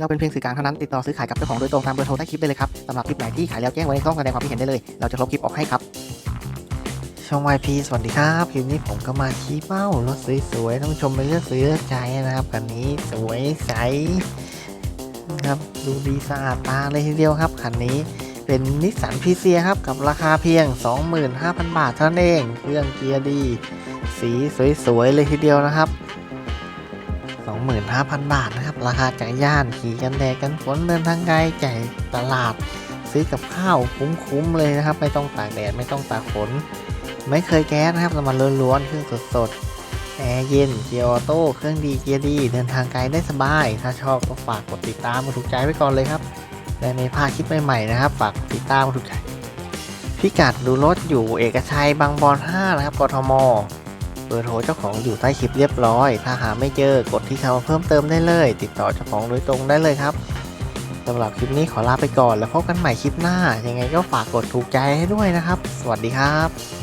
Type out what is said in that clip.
เราเป็นเพียงสื่อกลางเท่านั้นติดต่อซื้อขายกับเจ้าของโดยตรงตามเบอร์โทรใต้คลิปได้เลยครับสำหรับคลิปไหนที่ขายแล้วแจ้งไว้ในช่องแสดงความคิดเห็นได้เลย เราจะลบคลิปออกให้ครับช่อง YP สวัสดีครับคลิปนี้ผมก็มาชี้เป้ารถสวยๆต้องชมเป็นเลือกซื้อเลือกใจนะครับคันนี้สวยใสนะครับดูดีสะอาดตาเลยทีเดียวครับคันนี้เป็นนิสสันพีเซียครับกับราคาเพียง 25,000 บาทเท่านั้นเองเครื่องเกียร์ดี สีสวยๆเลยทีเดียวนะครับ 25,000 บาทนะครับ ราคาจักรยานขี่กันแดดกันฝนเดินทางไกลจ่ายตลาด ซื้อกับข้าวคุ้มๆเลยนะครับ ไม่ต้องตากแดดไม่ต้องตากฝน ไม่เคยแก๊สนะครับน้ำมันล้วนๆเครื่องสดๆแอร์เย็นเกียร์ออโต้เครื่องดีเกียร์ดี เดินทางไกลได้สบาย ถ้าชอบก็ฝากกดติดตามมาถูกใจไว้ก่อนเลยครับและในภาคคลิปใหม่ๆนะครับฝากติดตามมาถูกใจพิกัดดูรถอยู่เอกชัยบางบอน5นะครับกทม บอร์โทรเจ้าของอยู่ใต้คลิปเรียบร้อย ถ้าหาไม่เจอกดที่คำว่าเพิ่มเติมได้เลย ติดต่อเจ้าของโดยตรงได้เลยครับสำหรับคลิปนี้ขอลาไปก่อนแล้วพบกันใหม่คลิปหน้า ยังไงก็ฝากกดถูกใจให้ด้วยนะครับ สวัสดีครับ